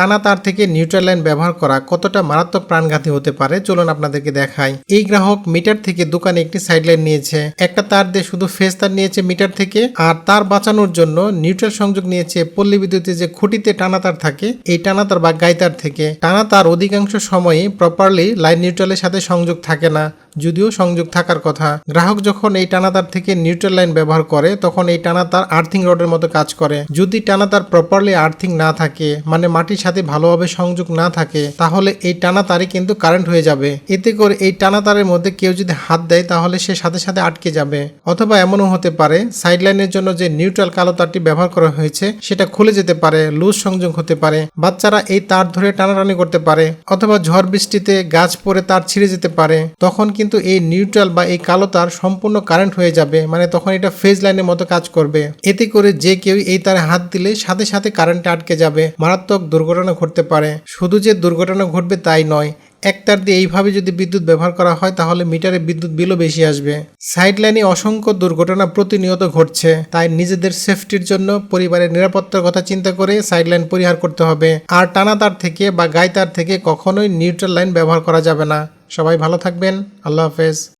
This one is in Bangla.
টানা তার থেকে নিউট্রাল লাইন ব্যবহার করা কতটা মারাত্মক প্রাণঘাতী হতে পারে, চলুন আপনাদেরকে দেখাই। এই গ্রাহক মিটার থেকে দোকানে একটি সাইড লাইন নিয়েছে। একটা তার দিয়ে শুধু ফেস তার নিয়েছে মিটার থেকে, আর তার বাঁচানোর জন্য নিউট্রাল সংযোগ নিয়েছে পল্লী বিদ্যুতে যে খুঁটিতে টানা তার থাকে, এই টানা তার বা গাইতার থেকে। টানা তার অধিকাংশ সময়ই প্রপারলি লাইন নিউট্রালের সাথে সংযোগ থাকে না, যদিও সংযোগ থাকার কথা। গ্রাহক যখন এই টানাতার থেকে নিউট্রাল লাইন ব্যবহার করে, তখন এই টানাতার আর্থিং রডের মতো কাজ করে। যদি টানাতার প্রপারলি আর্থিং না থাকে মানে মাটির সাথে ভালোভাবে সংযোগ না থাকে, তাহলে এই টানা তারই কিন্তু কারেন্ট হয়ে যাবে। এতে করে এই টানা তারের মধ্যে কেউ যদি হাত দেয়, তাহলে সে সাথে সাথে আটকে যাবে। অথবা এমনও হতে পারে সাইড লাইনের জন্য যে নিউট্রাল কালো তারটি ব্যবহার করা হয়েছে, সেটা খুলে যেতে পারে লুজ সংযোগ হতে পারে। বাচ্চারা এই তার ধরে টানাটানি করতে পারে, অথবা ঝড় বৃষ্টিতে গাছ পরে তার ছিঁড়ে যেতে পারে। তখন কিন্তু এই নিউট্রাল বা এই কালো তার সম্পূর্ণ কারেন্ট হয়ে যাবে মানে তখন এটা ফেজ লাইনের মতো কাজ করবে। এতে করে যে কেউ এই তারে হাত দিলে সাথে সাথে কারেন্টে আটকে যাবে। মারাত্মক দুর্ঘটনা ঘটতে পারে। শুধু যে দুর্ঘটনা ঘটবে তাই নয় একটার দিয়ে এইভাবে যদি বিদ্যুৎ ব্যবহার করা হয় তাহলে মিটারে বিদ্যুৎ বিলও বেশি আসবে। সাইড লাইনে অসংখ্য দুর্ঘটনা প্রতিনিয়ত ঘটছে, তাই নিজেদের সেফটির জন্য পরিবারের নিরাপত্তার কথা চিন্তা করে সাইড লাইন পরিহার করতে হবে। আর টানা তার থেকে বা গায়ে তার থেকে কখনোই নিউট্রাল লাইন ব্যবহার করা যাবে না। সবাই ভালো থাকবেন, আল্লাহ হাফেজ।